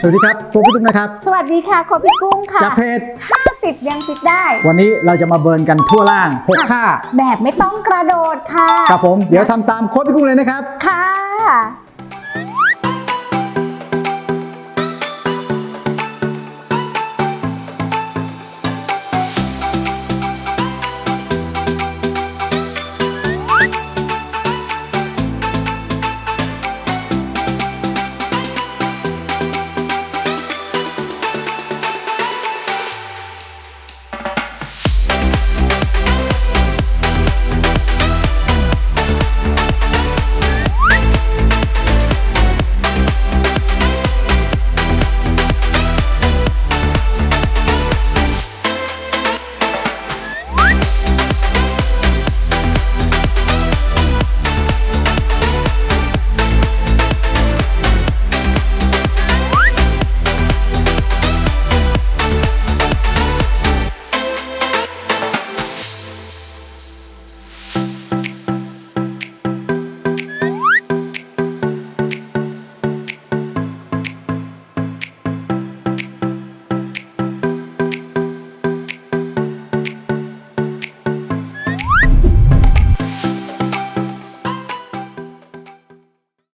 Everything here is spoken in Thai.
สวัสดีครับโฟกัสทุกนะครับ สวัสดีค่ะโคพี่กุ้งค่ะจากเพจ50 ยังฟิดได้ วันนี้เราจะมาเบิร์นกันทั่วล่าง6ค่า แบบไม่ต้องกระโดดค่ะ ครับผม เดี๋ยวทำตามโค้ดพี่กุ้งเลยนะครับ ค่ะ